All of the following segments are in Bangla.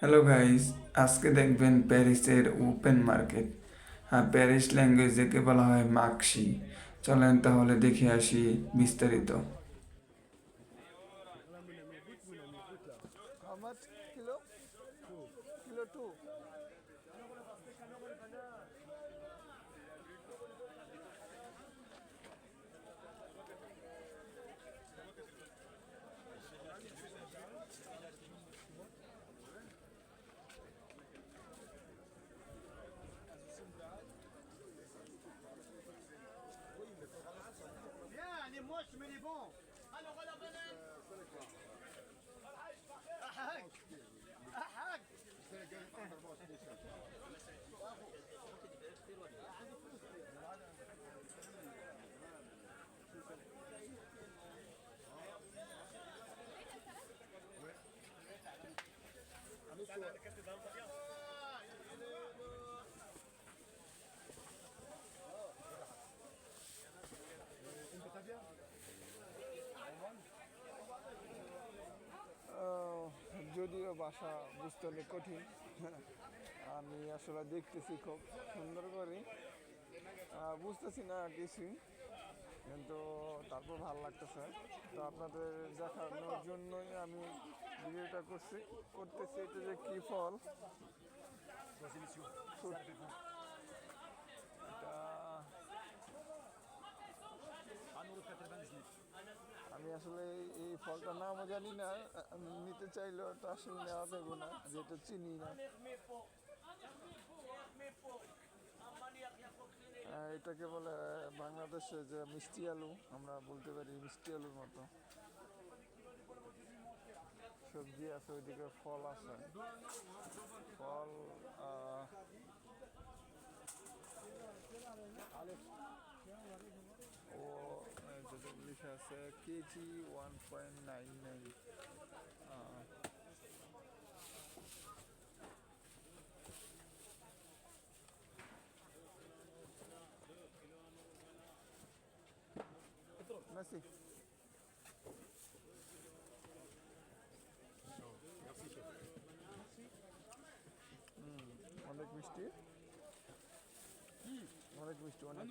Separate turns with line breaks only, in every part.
হ্যালো গাইস আজকে দেখবেন প্যারিসের ওপেন মার্কেট হ্যাঁ প্যারিস ল্যাঙ্গুয়েজকে বলা হয় মাকসি চলেন তাহলে দেখে আসি বিস্তারিত।
Kilo kilo kilo?
بون أنا ولا بنان
احك احك বাসা বুঝতে অনেক কঠিন। আমি আসলে দেখতেছি খুব সুন্দর করে। বুঝতেছি না কিছুই কিন্তু তারপর ভালো লাগতেছে। তো আপনাদের দেখানোর জন্যই আমি ভিডিওটা করছি, করতেছি এটা যে কী ফল। আমি আসলে এই- এই ফলটার নামও জানি না নিতে চাইলেও তো আসলে নেওয়া দেবো না যেটা চিনি না। এটাকে বলে বাংলাদেশে যে মিষ্টি আলু আমরা বলতে পারি মিষ্টি আলুর মতো। সবজি আছে ওইদিকে ফল আছে। ফল আহ, লেখা আছে KG one point nine nine Merci. অনেক মিষ্টি। অনেক মিষ্টি অনেক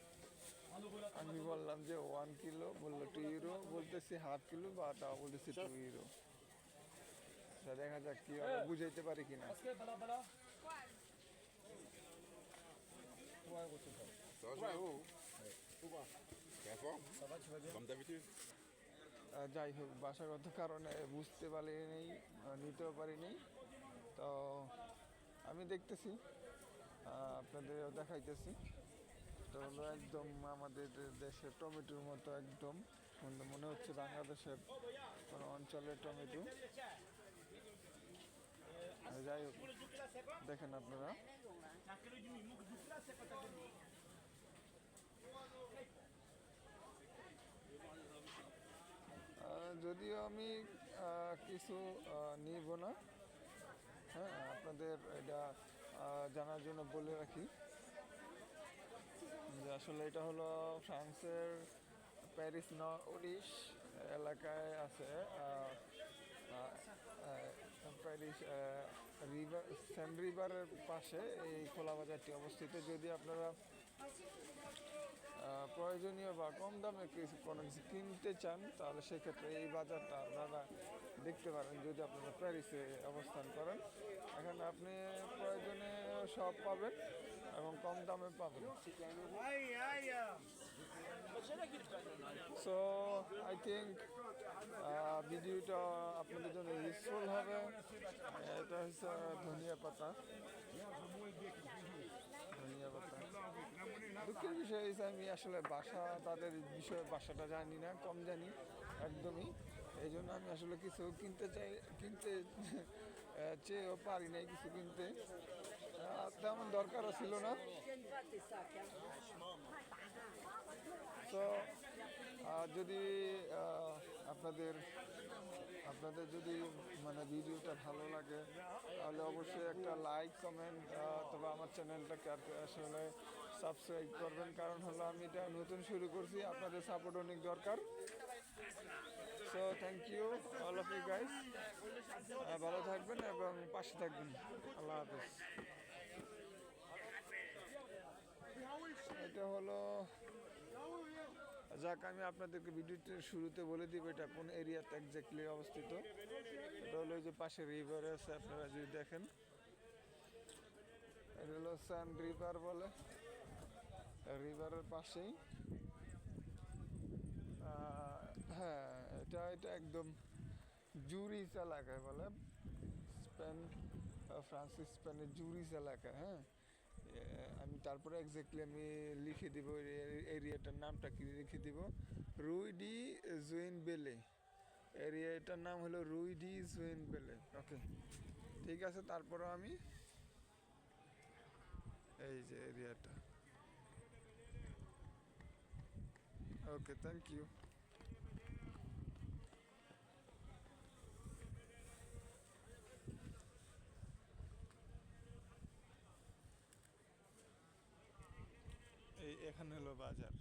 আমি বললাম যে ওয়ান কিলো বলল টু ইউরো বলতেছি হাফ কিলো বা তা বলতেছি টু ইউরো দেখা যাক কি হবে, বুঝাইতে পারি কিনা। যাই হোক বাসাগত কারণে বুঝতে পারিনি নিতেও পারিনি। তো আমি দেখতেছি আহ, আপনাদেরও দেখাইতেছি। তো হলো একদম আমাদের দেশে টমেটোর মতো একদম। মনে হচ্ছে বাংলাদেশের কোনো অঞ্চলের টমেটো। যাই হোক, দেখেন আপনারা। যদিও আমি কিছু নিব না। হ্যাঁ আপনাদের এটা জানার জন্য বলে রাখি। আসলে এটা হলো ফ্রান্সের প্যারিস ন উনিশ এলাকায় আছে প্যারিস রিভার, সেন্ট রিভারের পাশে এই খোলা বাজারটি অবস্থিত। যদি আপনারা প্রয়োজনীয় বা কম দামে কিছু কোনো কিছু কিনতে চান, তাহলে সেক্ষেত্রে এই বাজারটা আপনারা দেখতে পারেন যদি আপনারা প্যারিসে অবস্থান করেন। এখানে আপনি প্রয়োজনে সব পাবেন। এবং কম দামে পাবেন. সো আই থিঙ্ক ভিডিওটা আপনাদের জন্য ইউজফুল হবে। এটা হচ্ছে ধনিয়া পাতা। ধনিয়া পাতা। দুঃখের বিষয় হচ্ছে আমি আসলে বাসা, তাদের বিষয়ে বাসাটা জানি না, কম জানি, একদমই। এই জন্য আমি আসলে কিছু কিনতে চাই, কিনতে চেয়েও পারি নাই কিছু কিনতে। তেমন দরকারও ছিল না। তো যদি আপনাদের আপনাদের যদি মানে ভিডিওটা ভালো লাগে, তাহলে অবশ্যই একটা লাইক কমেন্ট তবে আমার চ্যানেলটাকে আসলে সাবস্ক্রাইব করবেন। কারণ হলো, আমি এটা নতুন শুরু করছি, আপনাদের সাপোর্ট অনেক দরকার। So thank you all of you guys ভালো থাকবেন এবং পাশে থাকবেন। আল্লাহ হাফেজ। এটা হলো, যাক, আমি আপনাদেরকে ভিডিওতে শুরুতে বলে দিব এটা কোন এরিয়াতে এক্স্যাক্টলি অবস্থিত। এটা হলো যে পাশে রিভার আছে, আপনারা যদি দেখেন। এটা হলো সান রিভার বলে। রিভারের পাশেই। হ্যাঁ এটা এটা একদম জুরিস এলাকায় বলে। স্পেন ফ্রান্সিস স্পেনের জুরিস এলাকা হ্যাঁ। আমি তারপরে এক্স্যাক্টলি আমি লিখে দিব এরিয়াটার নামটা কি লিখে দিব? রুইডি জুইন বেলে। এরিয়াটার নাম হলো রুইডি জুইন বেলে। ওকে ঠিক আছে তারপরে আমি এই যে এরিয়াটা ওকে থ্যাংক ইউ এই এখানে হলো বাজার।